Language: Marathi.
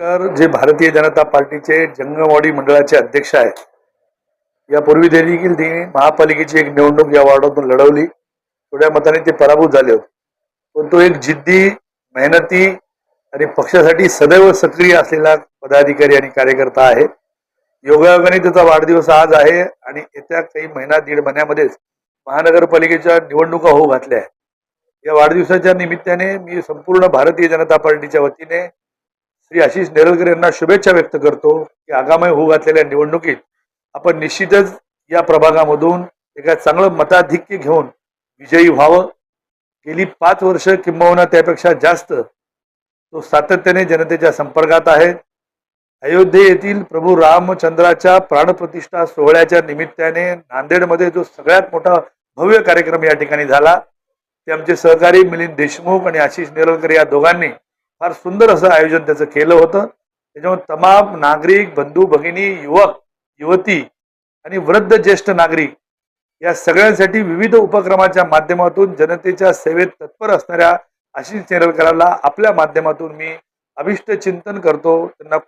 तर जे भारतीय जनता पार्टीचे जंगमवाडी मंडळाचे अध्यक्ष आहेत यापूर्वी देखील ती महापालिकेची एक निवडणूक या वॉर्डातून लढवली. थोड्या मताने ते पराभूत झाले होते. पण तो एक जिद्दी मेहनती आणि पक्षासाठी सदैव सक्रिय असलेला पदाधिकारी आणि कार्यकर्ता आहे. योगायोगाने त्याचा वाढदिवस आज आहे आणि येत्या काही महिना दीड महिन्यामध्येच महानगरपालिकेच्या निवडणुका होऊ घातल्या आहेत. या वाढदिवसाच्या निमित्ताने मी संपूर्ण भारतीय जनता पार्टीच्या वतीने श्री आशिष नेरळकर यांना शुभेच्छा व्यक्त करतो की आगामी होऊ घातलेल्या निवडणुकीत आपण निश्चितच या प्रभागामधून एका चांगलं मताधिक्य घेऊन विजयी व्हावं. गेली पाच वर्ष किंबहुना त्यापेक्षा जास्त तो सातत्याने जनतेच्या संपर्कात आहे. अयोध्ये येथील प्रभू रामचंद्राच्या प्राणप्रतिष्ठा सोहळ्याच्या निमित्ताने नांदेडमध्ये जो सगळ्यात मोठा भव्य कार्यक्रम या ठिकाणी झाला ते आमचे सहकारी मिलिंद देशमुख आणि आशिष नेरळकर या दोघांनी फार सुंदर असं आयोजन त्याचं केलं होतं. त्याच्यामुळे तमाम नागरिक बंधू भगिनी युवक युवती आणि वृद्ध ज्येष्ठ नागरिक या सगळ्यांसाठी विविध उपक्रमाच्या माध्यमातून जनतेच्या सेवेत तत्पर असणाऱ्या आशिष नेरळकरांना आपल्या माध्यमातून मी अभिष्ट चिंतन करतो. त्यांना